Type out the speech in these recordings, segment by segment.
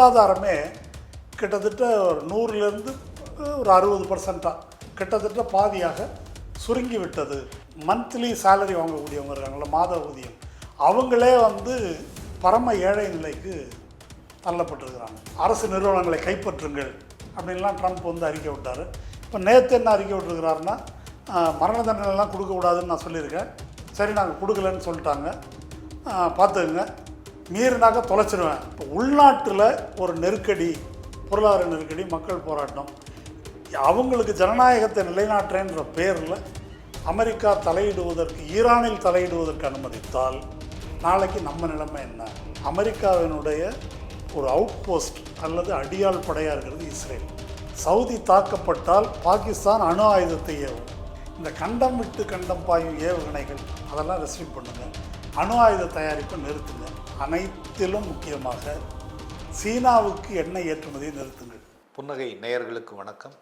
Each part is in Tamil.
பொருளாதாரமே கிட்டத்தட்ட ஒரு நூறுலேருந்து ஒரு அறுபது பர்சண்ட்டாக கிட்டத்தட்ட பாதியாக சுருங்கி விட்டது மந்த்லி சேலரி வாங்கக்கூடியவங்க இருக்காங்கள மாத ஊதியம். அவங்களே வந்து பரம ஏழை நிலைக்கு தள்ளப்பட்டிருக்கிறாங்க. அரசு நிறுவனங்களை கைப்பற்றுங்கள் அப்படின்லாம் ட்ரம்ப் வந்து அறிக்கை விட்டார். இப்போ நேற்று என்ன அறிக்கை விட்டுருக்கிறாருன்னா மரண தண்டனைலாம் கொடுக்கக்கூடாதுன்னு நான் சொல்லியிருக்கேன். சரி நாங்கள் கொடுக்கலன்னு சொல்லிட்டாங்க. பார்த்துக்குங்க. மீறினாக்க தொலைச்சிருவேன். இப்போ உள்நாட்டில் ஒரு நெருக்கடி பொருளாதார நெருக்கடி மக்கள் போராட்டம். அவங்களுக்கு ஜனநாயகத்தை நிலைநாட்டுறேன்ற பேரில் அமெரிக்கா தலையிடுவதற்கு ஈரானில் தலையிடுவதற்கு அனுமதித்தால் நாளைக்கு நம்ம நிலைமை என்ன? அமெரிக்காவினுடைய ஒரு அவுட் போஸ்ட் அல்லது அடியாள் படையாக இருக்கிறது இஸ்ரேல். சவுதி தாக்கப்பட்டால் பாகிஸ்தான் அணு ஆயுதத்தை ஏவும். இந்த கண்டம் விட்டு கண்டம் பாயும் ஏவுகணைகள் அதெல்லாம் ரெஸ்ட்ரிக்ட் பண்ணுங்கள் அணு ஆயுத தயாரிப்பை நிறுத்துங்க. அனைத்திலும் முக்கியமாக சீனாவுக்கு எண்ணெய் ஏற்றுமதியை நிறுத்துங்கள்? புன்னகை நேயர்களுக்கு வணக்கம்.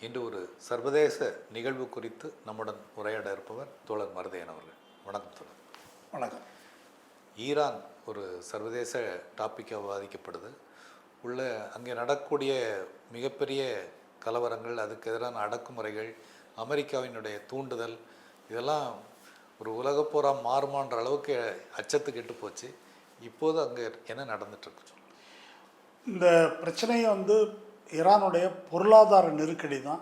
இன்று ஒரு சர்வதேச நிகழ்வு குறித்து நம்முடன் உரையாட இருப்பவர் தோழர் மருதையன் அவர்கள். வணக்கம் தோழர். வணக்கம். ஈரான் ஒரு சர்வதேச டாப்பிக்காக விவாதிக்கப்படுது. உள்ள அங்கே நடக்கக்கூடிய மிகப்பெரிய கலவரங்கள் அதுக்கு எதிரான அடக்குமுறைகள் அமெரிக்காவினுடைய தூண்டுதல் இதெல்லாம் ஒரு உலகப் போரா மாறுமான்ற அளவுக்கு அச்சத்துக்கு கெட்டு போச்சு. இப்போது அங்கே என்ன நடந்துட்டுருக்கு இந்த பிரச்சனையை வந்து ஈரானுடைய பொருளாதார நெருக்கடி தான்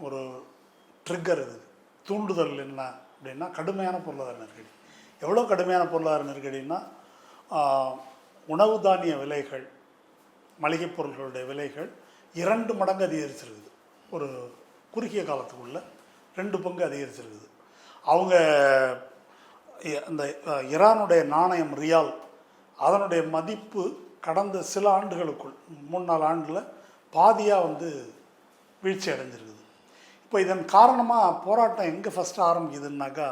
ஒரு ட்ரிக்கர் இது. தூண்டுதல் என்ன அப்படின்னா கடுமையான பொருளாதார நெருக்கடி. எவ்வளோ கடுமையான பொருளாதார நெருக்கடின்னா உணவு தானிய விலைகள் மளிகைப் பொருட்களுடைய விலைகள் இரண்டு மடங்கு அதிகரிச்சிருக்குது. ஒரு குறுகிய காலத்துக்குள்ள ரெண்டு பங்கு அதிகரிச்சிருக்குது. அவங்க அந்த ஈரானுடைய நாணயம் ரியால் அதனுடைய மதிப்பு கடந்த சில ஆண்டுகளுக்குள் மூணு நாலு ஆண்டில் பாதியாக வந்து வீழ்ச்சி அடைஞ்சிருக்குது. இப்போ இதன் காரணமாக போராட்டம் எங்கே ஃபஸ்ட்டு ஆரம்பிக்குதுன்னாக்கா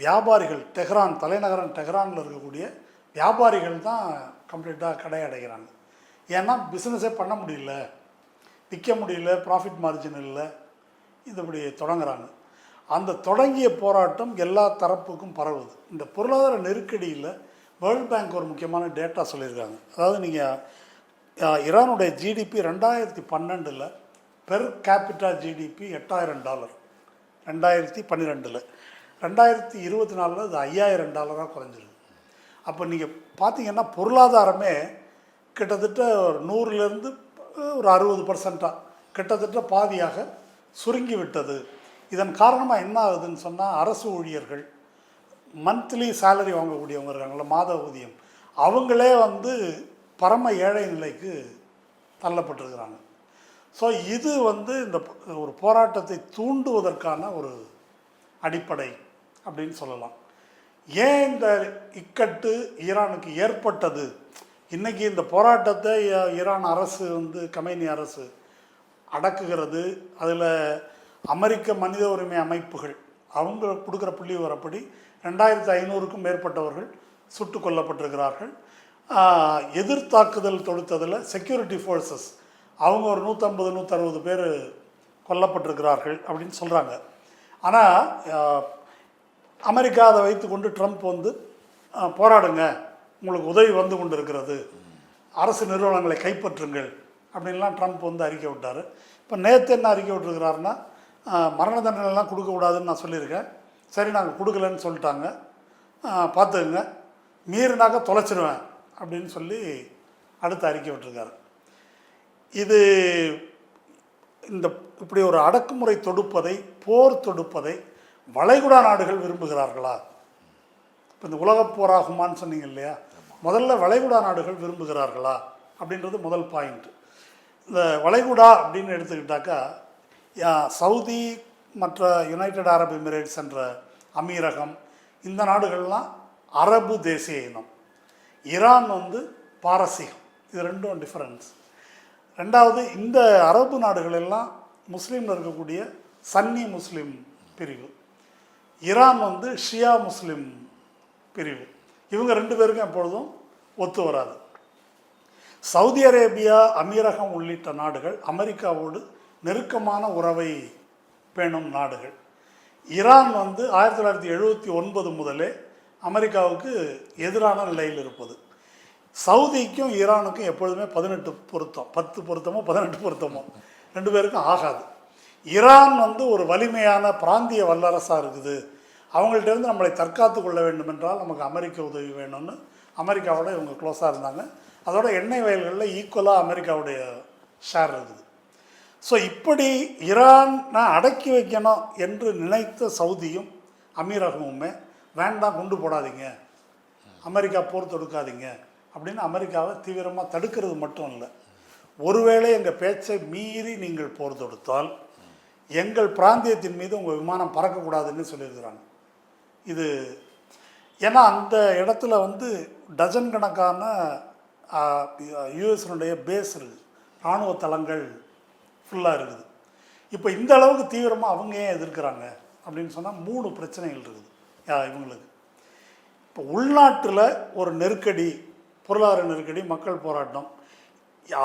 வியாபாரிகள் டெஹ்ரான் தலைநகரம் டெஹ்ரானில் இருக்கக்கூடிய வியாபாரிகள் தான் கம்ப்ளீட்டாக கடை அடைகிறாங்க. ஏன்னா பிஸ்னஸே பண்ண முடியல விற்க முடியல ப்ராஃபிட் மார்ஜின் இல்லை இதுபடி தொடங்குறாங்க. அந்த தொடங்கிய போராட்டம் எல்லா தரப்புக்கும் பரவுது. இந்த பொருளாதார நெருக்கடியில் வேர்ல்ட் பேங்க் ஒரு முக்கியமான டேட்டா சொல்லியிருக்காங்க. அதாவது நீங்கள் ஈரானுடைய ஜிடிபி ரெண்டாயிரத்தி பன்னெண்டில் பெர் கேபிட்டா ஜிடிபி எட்டாயிரம் டாலர். ரெண்டாயிரத்தி பன்னிரெண்டில். ரெண்டாயிரத்தி இருபத்தி நாலில் அது ஐயாயிரம் டாலராக குறைஞ்சிருக்கு அப்போ நீங்கள் பார்த்தீங்கன்னா பொருளாதாரமே கிட்டத்தட்ட ஒரு நூறுலேருந்து ஒரு அறுபது பர்சண்ட்டாக கிட்டத்தட்ட பாதியாக சுருங்கி விட்டது. இதன் காரணமாக என்ன ஆகுதுன்னு சொன்னால் அரசு ஊழியர்கள் மந்த்லி சேலரி வாங்கக்கூடியவங்க இருக்காங்கள மாத ஊதியம். அவங்களே வந்து பரம ஏழை நிலைக்கு தள்ளப்பட்டிருக்கிறாங்க. ஸோ இது வந்து இந்த ஒரு போராட்டத்தை தூண்டுவதற்கான ஒரு அடிப்படை அப்படின்னு சொல்லலாம். ஏன் இந்த இக்கட்டு ஈரானுக்கு ஏற்பட்டது? இன்றைக்கி இந்த போராட்டத்தை ஈரான் அரசு வந்து கமேனி அரசு அடக்குகிறது. அதில் அமெரிக்க மனித உரிமை அமைப்புகள் அவங்க கொடுக்குற புள்ளி வரப்படி ரெண்டாயிரத்து ஐநூறுக்கும் மேற்பட்டவர்கள் சுட்டு கொல்லப்பட்டிருக்கிறார்கள். எதிர்த்தாக்குதல் தொடுத்ததில் செக்யூரிட்டி ஃபோர்ஸஸ் அவங்க ஒரு நூற்றம்பது நூற்றறுபது பேர் கொல்லப்பட்டிருக்கிறார்கள் அப்படின்னு சொல்கிறாங்க ஆனால் அமெரிக்கா அதை வைத்துக்கொண்டு ட்ரம்ப் வந்து போராடுங்க உங்களுக்கு உதவி வந்து கொண்டு இருக்கிறது அரசு நிறுவனங்களை கைப்பற்றுங்கள் அப்படின்லாம் ட்ரம்ப் வந்து அறிக்கை விட்டார். இப்போ நேற்று என்ன அறிக்கை விட்டுருக்கிறாருன்னா மரண தண்டனைலாம் கொடுக்கக்கூடாதுன்னு நான் சொல்லியிருக்கேன். சரி நாங்கள் கொடுக்கலன்னு சொல்லிட்டாங்க. பார்த்துக்குங்க. மீறினாக்க தொலைச்சிருவேன் அப்படின்னு சொல்லி அடுத்து அறிக்கை விட்டுருக்காரு. இது இந்த இப்படி ஒரு அடக்குமுறை தொடுப்பதை போர் தொடுப்பதை வளைகுடா நாடுகள் விரும்புகிறார்களா? இப்போ இந்த உலகப் போராகுமான்னு சொன்னீங்க இல்லையா? முதல்ல வளைகுடா நாடுகள் விரும்புகிறார்களா? அப்படின்றது முதல் பாயிண்ட் இந்த வளைகுடா அப்படின்னு எடுத்துக்கிட்டாக்கா சவுதி மற்ற யுனைடெட் அரப் எமிரேட்ஸ் என்ற அமீரகம் இந்த நாடுகள்லாம் அரபு தேசிய இனம். ஈரான் வந்து பாரசீகம். இது ரெண்டும் டிஃப்ரென்ஸ் ரெண்டாவது இந்த அரபு நாடுகள் எல்லாம் முஸ்லீமில் இருக்கக்கூடிய சன்னி முஸ்லீம் பிரிவு. ஈரான் வந்து ஷியா முஸ்லீம் பிரிவு. இவங்க ரெண்டு பேருக்கும் எப்பொழுதும் ஒத்து வராது. சவுதி அரேபியா அமீரகம் உள்ளிட்ட நாடுகள் அமெரிக்காவோடு நெருக்கமான உறவை பேணும் நாடுகள். ஈரான் வந்து ஆயிரத்தி தொள்ளாயிரத்தி எழுபத்தி ஒன்பது முதலே அமெரிக்காவுக்கு எதிரான நிலையில் இருப்பது. சவுதிக்கும் ஈரானுக்கும் எப்பொழுதுமே பதினெட்டு பொருத்தம் பத்து பொருத்தமோ பதினெட்டு பொருத்தமோ ரெண்டு பேருக்கும் ஆகாது. ஈரான் வந்து ஒரு வலிமையான பிராந்திய வல்லரசாக இருக்குது. அவங்கள்ட்ட இருந்து நம்மளை தற்காத்து கொள்ள வேண்டும் என்றால் நமக்கு அமெரிக்க உதவி வேணும்னு அமெரிக்காவோட இவங்க க்ளோஸாக இருந்தாங்க. அதோட எண்ணெய் வயல்களில் ஈக்குவலாக அமெரிக்காவுடைய ஷேர் இருக்குது. ஸோ இப்படி ஈரானை அடக்கி வைக்கணும் என்று நினைத்த சவுதியும் அமீரகமுமே வேண்டாம் கொண்டு போடாதீங்க. அமெரிக்கா போர் தொடுக்காதீங்க. அப்படின்னு அமெரிக்காவை தீவிரமாக தடுக்கிறது மட்டும் இல்லை. ஒருவேளை எங்கள் பேச்சை மீறி நீங்கள் போர் தொடுத்தால் எங்கள் பிராந்தியத்தின் மீது உங்கள் விமானம் பறக்கக்கூடாதுன்னு சொல்லியிருக்கிறாங்க. இது ஏன்னா அந்த இடத்துல வந்து டஜன் கணக்கான யூஎஸ்னுடைய பேஸ் இருக்குது இராணுவ தளங்கள் ஃபுல்லாக இருக்குது. இப்போ இந்த அளவுக்கு தீவிரமாக அவங்க ஏன் எதிர்க்கிறாங்க? அப்படின்னு சொன்னால் மூணு பிரச்சனைகள் இருக்குது. யா, இவங்களுக்கு. இப்போ உள்நாட்டில் ஒரு நெருக்கடி பொருளாதார நெருக்கடி மக்கள் போராட்டம்.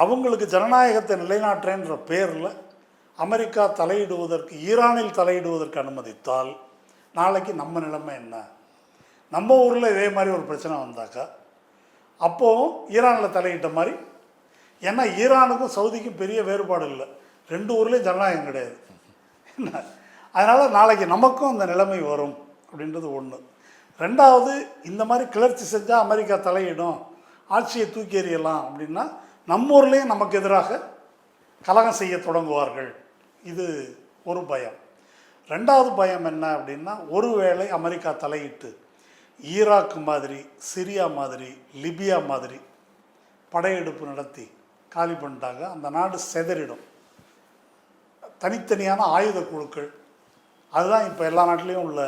அவங்களுக்கு ஜனநாயகத்தை நிலைநாட்டுறேன்ற பேரில் அமெரிக்கா தலையிடுவதற்கு ஈரானில் தலையிடுவதற்கு அனுமதித்தால் நாளைக்கு நம்ம நிலைமை என்ன? நம்ம ஊரில் இதே மாதிரி ஒரு பிரச்சனை வந்தாக்கா அப்போவும் ஈரானில் தலையிட்ட மாதிரி ஏன்னா ஈரானுக்கும் சவுதிக்கும் பெரிய வேறுபாடு இல்லை. ரெண்டு ஊர்லேயும் ஜனநாயகம் கிடையாது. என்ன? அதனால் நாளைக்கு நமக்கும் அந்த நிலைமை வரும் அப்படின்றது ஒன்று ரெண்டாவது இந்த மாதிரி கிளர்ச்சி செஞ்சால் அமெரிக்கா தலையிடும் ஆட்சியை தூக்கி எறியலாம் அப்படின்னா நம்ம ஊர்லேயும் நமக்கு எதிராக கலகம் செய்ய தொடங்குவார்கள். இது ஒரு பயம். ரெண்டாவது பயம் என்ன அப்படின்னா ஒருவேளை அமெரிக்கா தலையிட்டு ஈராக் மாதிரி சிரியா மாதிரி லிபியா மாதிரி படையெடுப்பு நடத்தி காலி பண்ணிட்டாங்க அந்த நாடு செதறிடும். தனித்தனியான ஆயுத குழுக்கள். அதுதான் இப்போ எல்லா நாட்டிலையும் உள்ள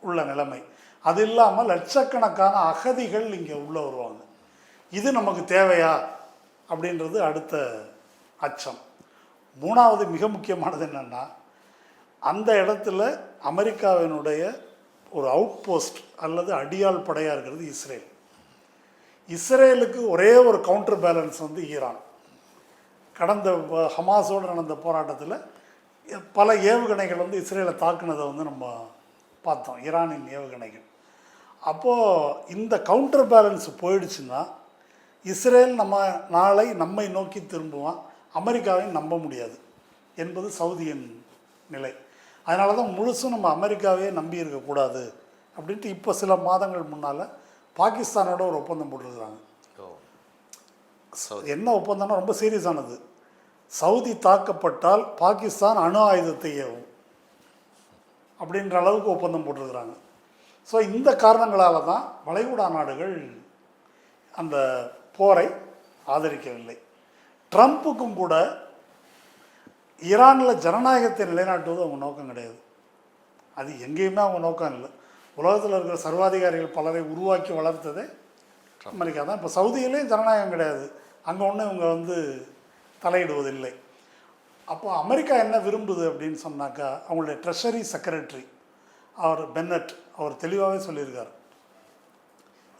உள்ள நிலைமை. அது இல்லாமல் லட்சக்கணக்கான அகதிகள் இங்கே உள்ளே வருவாங்க. இது நமக்கு தேவையா? அப்படின்றது அடுத்த அச்சம். மூணாவது மிக முக்கியமானது என்னென்னா அந்த இடத்துல அமெரிக்காவினுடைய ஒரு அவுட் போஸ்ட் அல்லது அடியாள் படையாக இருக்கிறது இஸ்ரேல். இஸ்ரேலுக்கு ஒரே ஒரு கவுண்டர் பேலன்ஸ் வந்து ஈரான். கடந்த ஹமாஸோடு நடந்த போராட்டத்தில் பல ஏவுகணைகள் வந்து இஸ்ரேலை தாக்குனதை வந்து நம்ம பார்த்தோம். ஈரானின் ஏவுகணைகள். அப்போது இந்த கவுண்டர் பேலன்ஸ் போயிடுச்சுன்னா இஸ்ரேல் நம்ம நாளை நம்மை நோக்கி திரும்புவான். அமெரிக்காவை நம்ப முடியாது. என்பது சவுதியின் நிலை. அதனால தான் முழுசும் நம்ம அமெரிக்காவே நம்பி இருக்கக்கூடாது அப்படின்ட்டு இப்போ சில மாதங்கள் முன்னால் பாகிஸ்தானோட ஒரு ஒப்பந்தம் போட்டிருக்கிறாங்க. என்ன ஒப்பந்தம்னா ரொம்ப சீரியஸானது சவுதி தாக்கப்பட்டால் பாகிஸ்தான் அணு ஆயுதத்தை ஏவும். அப்படின்ற அளவுக்கு ஒப்பந்தம் போட்டிருக்கிறாங்க. ஸோ இந்த காரணங்களால தான் வளைகுடா நாடுகள் அந்த போரை ஆதரிக்கவில்லை. ட்ரம்ப்புக்கும் கூட ஈரானில் ஜனநாயகத்தை நிலைநாட்டுவது அவங்க நோக்கம் கிடையாது. அது எங்கேயுமே அவங்க நோக்கம் இல்லை. உலகத்தில் இருக்கிற சர்வாதிகாரிகள் பலரை உருவாக்கி வளர்த்ததே அமெரிக்கா தான் இப்போ சவுதியிலையும் ஜனநாயகம் கிடையாது. அங்கே ஒன்று இவங்க வந்து தலையிடுவதில்லை. அப்போ அமெரிக்கா என்ன விரும்புது அப்படின்னு சொன்னாக்கா அவங்களுடைய ட்ரெஷரி செக்ரட்டரி அவர் பென்னட் அவர் தெளிவாகவே சொல்லியிருக்கார்.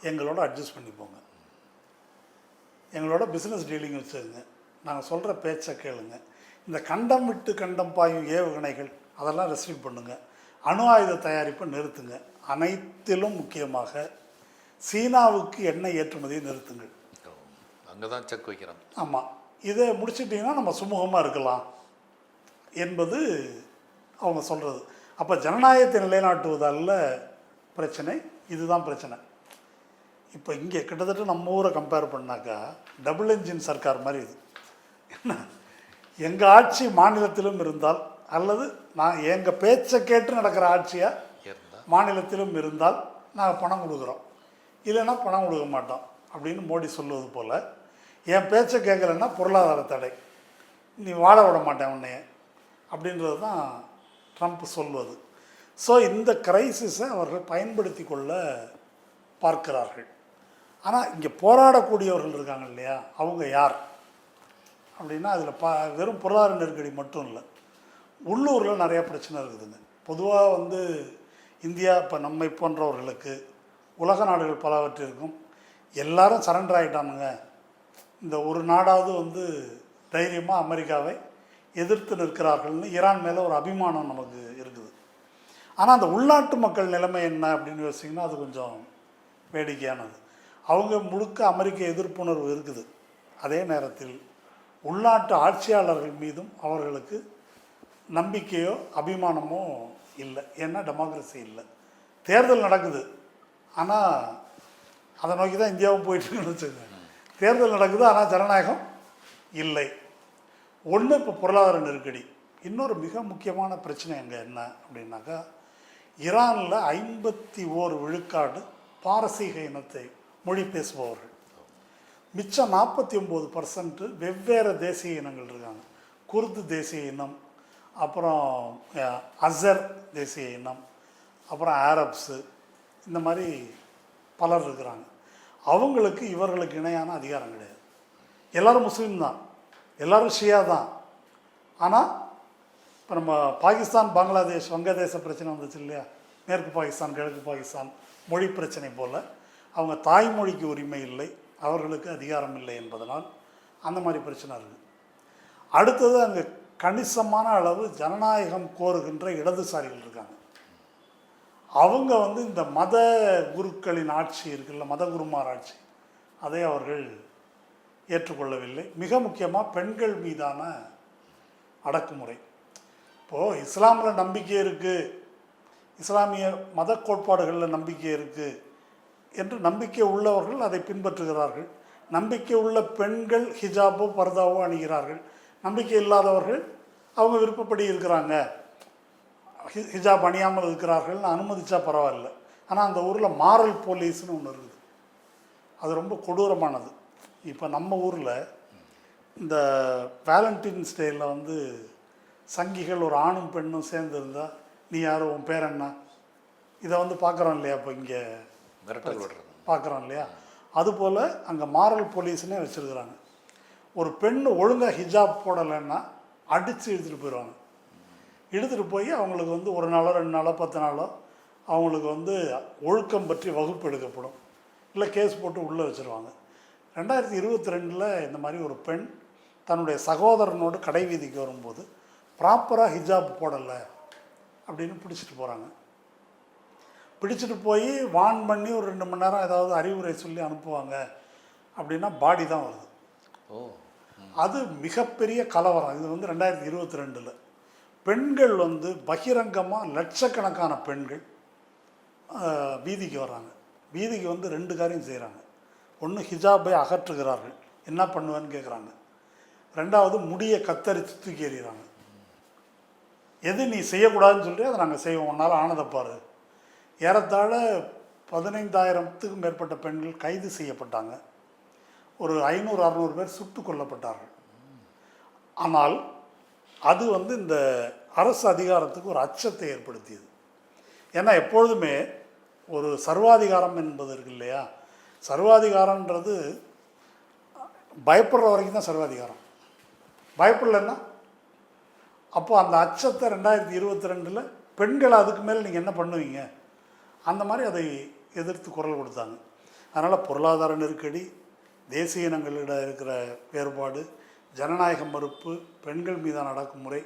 எங்களோட அட்ஜஸ்ட் பண்ணிப்போங்க. எங்களோட பிஸ்னஸ் டீலிங் வச்சுருங்க நாங்கள் சொல்கிற பேச்சை கேளுங்க. இந்த கண்டம் விட்டு கண்டம் பாயும் ஏவுகணைகள் அதெல்லாம் ரெஸ்ட்ரிக்ட் பண்ணுங்கள் அணு ஆயுத தயாரிப்பை நிறுத்துங்க. அனைத்திலும் முக்கியமாக சீனாவுக்கு எண்ணெய் ஏற்றுமதியை நிறுத்துங்கள். அங்கே தான் செக் வைக்கிறோம். ஆமாம் இதை முடிச்சிட்டிங்கன்னா நம்ம சுமூகமாக இருக்கலாம் என்பது அவங்க சொல்கிறது அப்போ ஜனநாயகத்தை நிலைநாட்டுவதல்ல பிரச்சனை இதுதான் பிரச்சனை. இப்போ இங்கே கிட்டத்தட்ட நம்ம ஊரை கம்பேர் பண்ணாக்கா டபுள் என்ஜின் சர்க்கார் மாதிரி இது. என்ன? எங்கள் ஆட்சி மாநிலத்திலும் இருந்தால் அல்லது நான் எங்கள் பேச்சை கேட்டு நடக்கிற ஆட்சியாக இருந்தால். மாநிலத்திலும் இருந்தால் நாங்கள் பணம் கொடுக்குறோம். இல்லைன்னா பணம் கொடுக்க மாட்டோம் அப்படின்னு மோடி சொல்லுவது போல் என் பேச்சை கேட்கலன்னா பொருளாதார தடை. நீ வாழ விட மாட்டேன் உன்னைய. அப்படின்றது தான் ட்ரம்ப் சொல்வது. ஸோ இந்த கிரைசிஸை அவர்கள் பயன்படுத்தி கொள்ள பார்க்கிறார்கள். ஆனால் இங்கே போராடக்கூடியவர்கள் இருக்காங்க இல்லையா? அவங்க யார்? அப்படின்னா அதில் பா வெறும் பொருளாதார நெருக்கடி மட்டும் இல்லை. உள்ளூரில் நிறையா பிரச்சனை இருக்குதுங்க. பொதுவாக வந்து இந்தியா இப்போ நம்மை போன்றவர்களுக்கு உலக நாடுகள் பலவற்றிற்கும் எல்லாரும் சரண்டர் ஆகிட்டானுங்க இந்த ஒரு நாடாவது வந்து தைரியமாக அமெரிக்காவை எதிர்த்து நிற்கிறார்கள்னு ஈரான் மேலே ஒரு அபிமானம் நமக்கு இருக்குது. ஆனால் அந்த உள்நாட்டு மக்கள் நிலைமை என்ன அப்படின்னு யோசிச்சிங்கன்னா அது கொஞ்சம் வேடிக்கையானது. அவங்க முழுக்க அமெரிக்க எதிர்ப்புணர்வு இருக்குது. அதே நேரத்தில் உள்நாட்டு ஆட்சியாளர்கள் மீதும் அவர்களுக்கு நம்பிக்கையோ அபிமானமோ இல்லை. ஏன்னா டெமோக்ரஸி இல்லை. தேர்தல் நடக்குது. ஆனால் அதை நோக்கி தான் இந்தியாவும் போயிட்டுருக்குன்னு வச்சுக்கோங்க. தேர்தல் நடக்குது ஆனால் ஜனநாயகம் இல்லை. ஒன்று இப்போ பொருளாதார நெருக்கடி. இன்னொரு மிக முக்கியமான பிரச்சனை அங்கே என்ன அப்படின்னாக்கா ஈரானில் ஐம்பத்தி ஓரு விழுக்காடு பாரசீக இனத்தை மொழி பேசுபவர்கள். மிச்சம் நாற்பத்தி ஒம்பது பர்சன்ட்டு வெவ்வேறு தேசிய இனங்கள் இருக்காங்க. குர்து தேசிய இனம் அப்புறம் அசர் தேசிய இனம் அப்புறம் ஆரப்ஸு இந்த மாதிரி பலர் இருக்கிறாங்க. அவங்களுக்கு இவர்களுக்கு இணையான அதிகாரம் கிடையாது. எல்லோரும் முஸ்லீம் தான். எல்லோரும் ஷியா தான். ஆனால் இப்போ நம்ம பாகிஸ்தான் பங்களாதேஷ் வங்கதேச பிரச்சனை வந்துச்சு இல்லையா? மேற்கு பாகிஸ்தான் கிழக்கு பாகிஸ்தான் மொழி பிரச்சனை போல் அவங்க தாய்மொழிக்கு உரிமை இல்லை அவர்களுக்கு அதிகாரம் இல்லை என்பதனால் அந்த மாதிரி பிரச்சனை இருக்குது அடுத்தது அங்கே கணிசமான அளவு ஜனநாயகம் கோருகின்ற இடதுசாரிகள் இருக்காங்க. அவங்க வந்து இந்த மத குருக்களின் ஆட்சி இருக்குல்ல மத குருமார் ஆட்சி அதை அவர்கள் ஏற்றுக்கொள்ளவில்லை. மிக முக்கியமாக பெண்கள் மீதான அடக்குமுறை. இப்போது இஸ்லாமில் நம்பிக்கை இருக்குது இஸ்லாமிய மத கோட்பாடுகளில் நம்பிக்கை இருக்குது என்று நம்பிக்கை உள்ளவர்கள் அதை பின்பற்றுகிறார்கள். நம்பிக்கை உள்ள பெண்கள் ஹிஜாபோ பர்தாவோ அணிகிறார்கள். நம்பிக்கை இல்லாதவர்கள் அவங்க விருப்பப்படி இருக்கிறாங்க. ஹிஜாப் அணியாமல் இருக்கிறார்கள்னு அனுமதிச்சா பரவாயில்ல. ஆனால் அந்த ஊரில் மாரல் போலீஸ்னு ஒன்று இருக்குது. அது ரொம்ப கொடூரமானது. இப்போ நம்ம ஊரில் இந்த வேலண்டைன்ஸ் டேயில் வந்து சங்கிகள் ஒரு ஆணும் பெண்ணும் சேர்ந்து இருந்தால் நீ யார் உன் பேர் என்ன? இதை வந்து பார்க்குறோம் இல்லையா இப்போ இங்கே? பார்க்குறோம் இல்லையா? அதுபோல் அங்கே மாரல் போலீஸ்னே வச்சுருக்குறாங்க. ஒரு பெண் ஒழுங்காக ஹிஜாப் போடலைன்னா அடித்து இழுத்துட்டு போயிடுவாங்க இழுத்துட்டு போய் அவங்களுக்கு வந்து ஒரு நாளோ ரெண்டு நாளோ பத்து நாளோ அவங்களுக்கு வந்து ஒழுக்கம் பற்றி வகுப்பு எடுக்கப்படும். இல்லை கேஸ் போட்டு உள்ளே வச்சுருவாங்க. ரெண்டாயிரத்தி இருபத்தி ரெண்டில் இந்த மாதிரி ஒரு பெண் தன்னுடைய சகோதரனோடு கடை வீதிக்கு வரும்போது ப்ராப்பராக ஹிஜாப் போடலை அப்படின்னு பிடிச்சிட்டு போகிறாங்க பிடிச்சிட்டு போய் வான் பண்ணி ஒரு ரெண்டு மணி நேரம் ஏதாவது அறிவுரை சொல்லி அனுப்புவாங்க அப்படின்னா பாடி தான் வருது. ஓ அது மிகப்பெரிய கலவரம். இது வந்து ரெண்டாயிரத்தி இருபத்தி ரெண்டில் பெண்கள் வந்து பகிரங்கமாக லட்சக்கணக்கான பெண்கள் வீதிக்கு வர்றாங்க வீதிக்கு வந்து ரெண்டு காரியம் செய்கிறாங்க ஒன்று ஹிஜாபை அகற்றுகிறார்கள். என்ன பண்ணுவேன்னு கேட்குறாங்க ரெண்டாவது முடியை கத்தரித்து தூக்கி எறிகிறாங்க. எது நீ செய்யக்கூடாதுன்னு சொல்லி அதை நாங்கள் செய்வோம். ஒன்றால் ஆனதை ஏறத்தாழ பதினைந்தாயிரத்துக்கும் மேற்பட்ட பெண்கள் கைது செய்யப்பட்டாங்க. ஒரு ஐநூறு அறநூறு பேர் சுட்டு கொல்லப்பட்டார்கள். ஆனால் அது வந்து இந்த அரசு அதிகாரத்துக்கு ஒரு அச்சத்தை ஏற்படுத்தியது. ஏன்னா எப்பொழுதுமே ஒரு சர்வாதிகாரம் என்பது இருக்கு இல்லையா? சர்வாதிகாரன்றது பயப்படுற வரைக்கும் தான் சர்வாதிகாரம். பயப்படலைன்னா அப்போது அந்த அச்சத்தை ரெண்டாயிரத்தி இருபத்தி ரெண்டில் பெண்களை அதுக்கு மேலே நீங்கள் என்ன பண்ணுவீங்க? அந்த மாதிரி அதை எதிர்த்து குரல் கொடுத்தாங்க. அதனால் பொருளாதார நெருக்கடி தேசிய இனங்களிடம் இருக்கிற வேறுபாடு ஜனநாயக மறுப்பு பெண்கள் மீதான அடக்குமுறை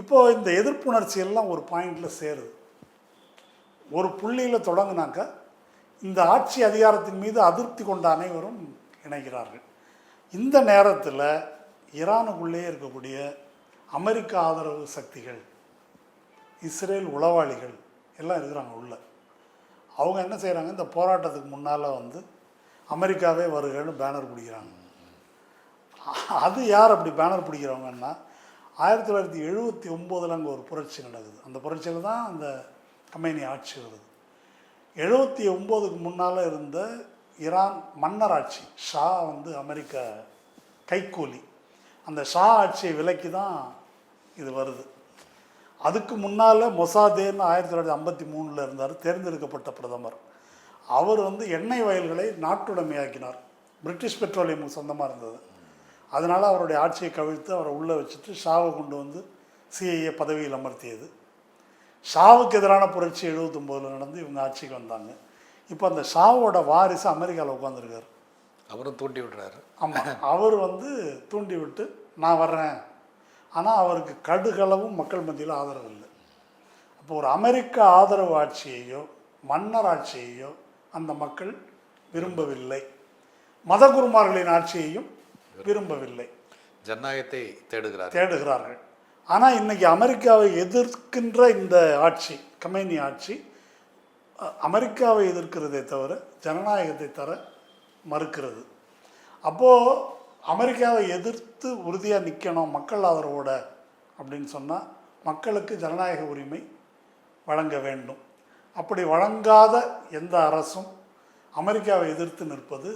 இப்போது இந்த எதிர்ப்புணர்ச்சி எல்லாம் ஒரு பாயிண்டில் சேருது. ஒரு புள்ளியில் தொடங்கினாக்க இந்த ஆட்சி அதிகாரத்தின் மீது அதிருப்தி கொண்ட அனைவரும் இணைகிறார்கள். இந்த நேரத்தில் ஈரானுக்குள்ளே இருக்கக்கூடிய அமெரிக்க ஆதரவு சக்திகள் இஸ்ரேல் உளவாளிகள் எல்லாம் இருக்கிறாங்க உள்ள. அவங்க என்ன செய்கிறாங்க இந்த போராட்டத்துக்கு முன்னால் வந்து அமெரிக்காவே வருகன்னு பேனர் பிடிக்கிறாங்க அது யார் அப்படி பேனர் பிடிக்கிறவங்கன்னா ஆயிரத்தி தொள்ளாயிரத்தி எழுபத்தி ஒம்போதில் அங்கே ஒரு புரட்சி நடக்குது. அந்த புரட்சியில் தான் அந்த கம்பெனி ஆட்சி வருது. எழுபத்தி ஒம்போதுக்கு முன்னால் இருந்த ஈரான் மன்னர் ஆட்சி ஷா வந்து அமெரிக்க கைக்கூலி அந்த ஷா ஆட்சியை விலக்கி தான் இது வருது. அதுக்கு முன்னால் மொசாதேன்னு ஆயிரத்தி தொள்ளாயிரத்தி ஐம்பத்தி மூணில் இருந்தார் தேர்ந்தெடுக்கப்பட்ட பிரதமர். அவர் வந்து எண்ணெய் வயல்களை நாட்டுடைமையாக்கினார். பிரிட்டிஷ் பெட்ரோலியம் சொந்தமாக இருந்தது. அதனால் அவருடைய ஆட்சியை கவிழ்த்து அவரை உள்ளே வச்சுட்டு ஷாவை கொண்டு வந்து சிஐஏ பதவியில் அமர்த்தியது. ஷாவுக்கு எதிரான புரட்சி எழுபத்தொம்போதில் நடந்து இவங்க ஆட்சிக்கு வந்தாங்க. இப்போ அந்த ஷாவோட வாரிசு அமெரிக்காவில் உட்காந்துருக்காரு அவரும் தூண்டி விடுறாரு ஆமாம் அவர் வந்து தூண்டி விட்டு நான் வர்றேன். ஆனால் அவருக்கு கடுகளவும் மக்கள் மத்தியில் ஆதரவு இல்லை. அப்போ ஒரு அமெரிக்க ஆதரவு ஆட்சியையோ மன்னர் ஆட்சியையோ அந்த மக்கள் விரும்பவில்லை. மதகுருமார்களின் ஆட்சியையும் விரும்பவில்லை. ஜனநாயகத்தை தேடுகிறார் தேடுகிறார்கள். ஆனால் இன்னைக்கு அமெரிக்காவை எதிர்க்கின்ற இந்த ஆட்சி கமேனி ஆட்சி அமெரிக்காவை எதிர்க்கிறதே தவிர ஜனநாயகத்தை தர மறுக்கிறது. அப்போது அமெரிக்காவை எதிர்த்து உறுதியாக நிற்கணும் மக்கள் ஆதரவோட அப்படின்னு சொன்னால் மக்களுக்கு ஜனநாயக உரிமை வழங்க வேண்டும். அப்படி வழங்காத எந்த அரசும் அமெரிக்காவை எதிர்த்து நிற்பது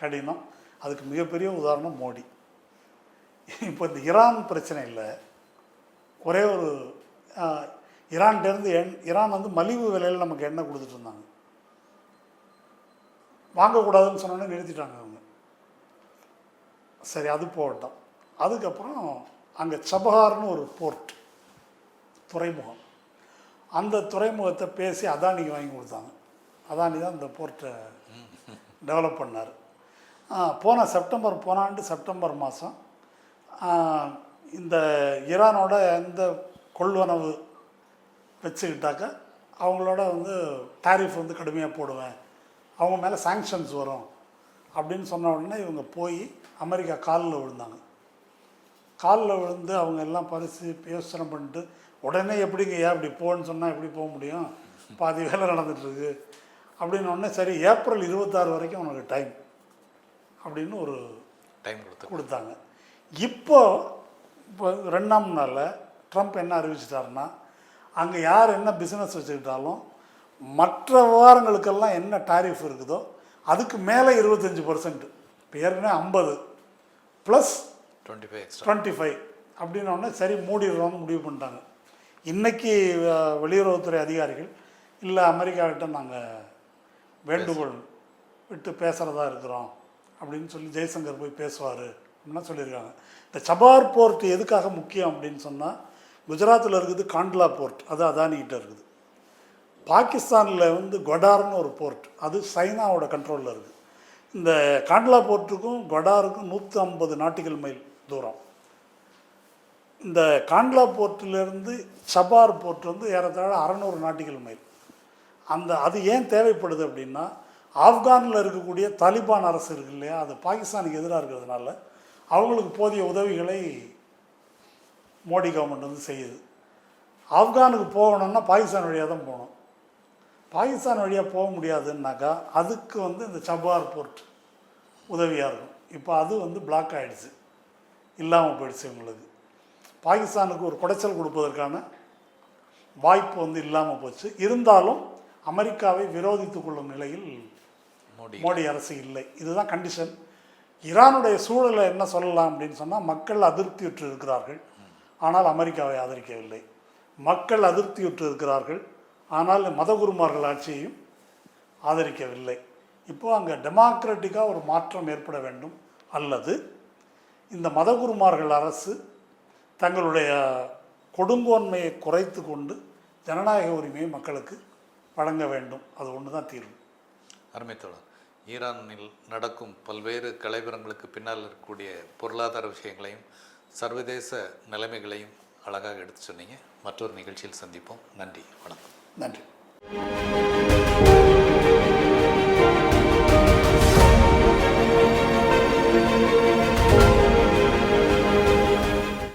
கடினம். அதுக்கு மிகப்பெரிய உதாரணம் மோடி. இப்போ இந்த ஈரான் பிரச்சனை இல்லை. ஒரே ஒரு ஆஹ், ஈரான்டேருந்து எண் ஈரான் வந்து மலிவு விலையில் நமக்கு எண்ணெய் கொடுத்துட்டு இருந்தாங்க. வாங்கக்கூடாதுன்னு சொன்னோன்னே நிறுத்திட்டாங்க அவங்க. சரி அது போகட்டும். அதுக்கப்புறம் அங்கே சபஹார்னு ஒரு போர்ட் துறைமுகம். அந்த துறைமுகத்தை பேசி அதானிக்கு வாங்கி கொடுத்தாங்க. அதானி தான் இந்த போர்ட்டை டெவலப் பண்ணார். போன செப்டம்பர் போன ஆண்டு செப்டம்பர் மாதம் இந்த ஈரானோட எந்த கொள்வனவு வச்சுக்கிட்டாக்க அவங்களோட வந்து டாரிஃப் வந்து கடுமையாக போடுவேன் அவங்க மேலே சாங்ஷன்ஸ் வரும் அப்படின்னு சொன்ன உடனே இவங்க போய் அமெரிக்கா காலில் விழுந்தாங்க. காலில் விழுந்து அவங்க எல்லாம் பரிசு யோசனை பண்ணிட்டு உடனே எப்படிங்க ஏன் இப்படி போன்னு சொன்னால் எப்படி போக முடியும்? பாதி வேலை நடந்துட்டுருக்கு அப்படின்னு உடனே சரி ஏப்ரல் இருபத்தாறு வரைக்கும் உனக்கு டைம் அப்படின்னு ஒரு டைம் கொடுத்து. கொடுத்தாங்க. இப்போ இப்போ ரெண்டாம் நாளில் ட்ரம்ப் என்ன அறிவிச்சிட்டாருன்னா அங்கே யார் என்ன பிஸ்னஸ் வச்சுக்கிட்டாலும் மற்ற விவகாரங்களுக்கெல்லாம் என்ன டாரிஃப் இருக்குதோ அதுக்கு மேலே இருபத்தஞ்சி பர்சன்ட் இப்போ ஏற்கனவே ஐம்பது. Plus twenty five twenty five உடனே சரி மூடிடுறோம்னு முடிவு பண்ணிட்டாங்க. இன்னைக்கு அஹ், வெளியுறவுத்துறை அதிகாரிகள் இல்லை அமெரிக்காக்கிட்ட நாங்கள் வேண்டுகோள் விட்டு பேசுகிறதா இருக்கிறோம். அப்படின்னு சொல்லி ஜெய்சங்கர் போய் பேசுவார். அப்படின்லாம் சொல்லியிருக்காங்க. இந்த சபார் போர்ட் எதுக்காக முக்கியம் அப்படின்னு சொன்னால் குஜராத்தில் இருக்குது காண்ட்லா போர்ட். அது அதானிக்கிட்ட இருக்குது. பாகிஸ்தானில் வந்து கொடார்னு ஒரு போர்ட். அது சைனாவோட கண்ட்ரோலில் இருக்குது இந்த காண்ட்லா போர்ட்டுக்கும் கொடாருக்கும் நூற்றி ஐம்பது நாட்டிகள் மைல் தூரம். இந்த காண்ட்லா போர்ட்டிலேருந்து சபார் போர்ட் வந்து ஏறத்தாழ அறநூறு நாட்டிகள் மைல். அந்த அது ஏன் தேவைப்படுது அப்படின்னா ஆப்கானில் இருக்கக்கூடிய தாலிபான் அரசு இருக்கு இல்லையா? அது பாகிஸ்தானுக்கு எதிராக இருக்கிறதுனால அவங்களுக்கு போதிய உதவிகளை மோடி கவர்மெண்ட் வந்து செய்யுது. ஆப்கானுக்கு போகணும்னா பாகிஸ்தான் வழியாக தான் போகணும். பாகிஸ்தான் வழியாக போக முடியாதுன்னாக்கா அதுக்கு வந்து இந்த சபார் போர்ட் உதவியாக இருக்கும். இப்போ அது வந்து பிளாக் ஆகிடுச்சு இல்லாமல் போயிடுச்சு இவங்களுக்கு. பாகிஸ்தானுக்கு ஒரு குடைச்சல் கொடுப்பதற்கான வாய்ப்பு வந்து இல்லாமல் போச்சு. இருந்தாலும் அமெரிக்காவை விரோதித்து கொள்ளும் நிலையில் மோடி. மோடி அரசு இல்லை. இதுதான் கண்டிஷன் ஈரானுடைய சூழலை என்ன சொல்லலாம் அப்படின்னு சொன்னால் மக்கள் அதிருப்தியுற்று இருக்கிறார்கள். ஆனால் அமெரிக்காவை ஆதரிக்கவில்லை. மக்கள் அதிருப்தியுற்று இருக்கிறார்கள். ஆனால் மதகுருமார்கள் ஆட்சியையும் ஆதரிக்கவில்லை. இப்போது அங்கே டெமோக்ராட்டிக்காக ஒரு மாற்றம் ஏற்பட வேண்டும். அல்லது இந்த மதகுருமார்கள் அரசு தங்களுடைய கொடுங்கோன்மையை குறைத்து கொண்டு ஜனநாயக உரிமையை மக்களுக்கு வழங்க வேண்டும். அது ஒன்று தான் தீர்வு. அருமைத்தோழர் ஈரானில் நடக்கும் பல்வேறு கலைவரங்களுக்கு பின்னால் இருக்கக்கூடிய பொருளாதார விஷயங்களையும் சர்வதேச நிலைமைகளையும் அழகாக எடுத்து சொன்னீங்க. மற்றொரு நிகழ்ச்சியில் சந்திப்போம். நன்றி. வணக்கம். நன்றி.